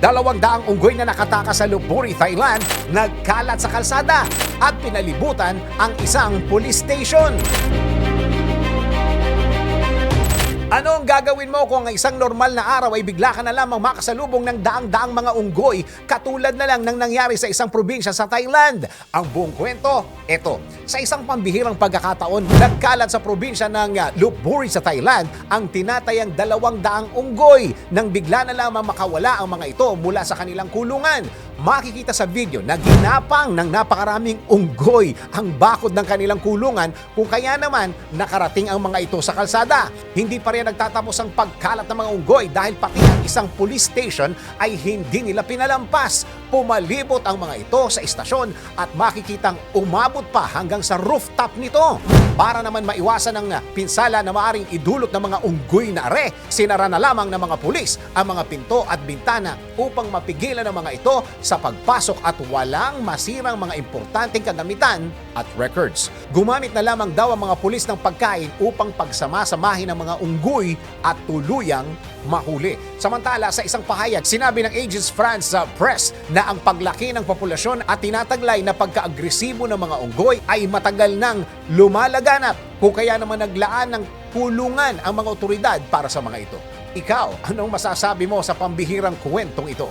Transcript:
Dalawang daang unggoy na nakatakas sa Lopburi, Thailand, nagkalat sa kalsada at pinalibutan ang isang police station. Ano ang gagawin mo kung ang isang normal na araw ay bigla ka na lamang makasalubong ng daang-daang mga unggoy katulad na lang ng nangyari sa isang probinsya sa Thailand? Ang buong kwento, eto. Sa isang pambihirang pagkakataon, nagkalat sa probinsya ng uh, Lopburi sa Thailand ang tinatayang dalawang daang unggoy nang bigla na lamang makawala ang mga ito mula sa kanilang kulungan. Makikita sa video na ginapang ng napakaraming unggoy ang bakod ng kanilang kulungan kung kaya naman nakarating ang mga ito sa kalsada. Hindi pa rin nagtatapos ang pagkalat ng mga unggoy dahil pati ang isang police station ay hindi nila pinalampas. Pumalibot ang mga ito sa istasyon at makikitang umabot pa hanggang sa rooftop nito. Para naman maiwasan ang pinsala na maaring idulot ng mga unggoy na are, sinara na lamang ng mga pulis ang mga pinto at bintana upang mapigilan ang mga ito sa pagpasok at walang masirang mga importanteng kagamitan at records. Gumamit na lamang daw ang mga pulis ng pagkain upang pagsama-samahin ang mga unggoy at tuluyang mahuli. Samantala, sa isang pahayag, sinabi ng Agence France sa Press na ang paglaki ng populasyon at tinataglay na pagka-agresibo ng mga unggoy ay matagal nang lumalaganap kung kaya naman naglaan ng pulungan ang mga otoridad para sa mga ito. Ikaw, anong masasabi mo sa pambihirang kwentong ito?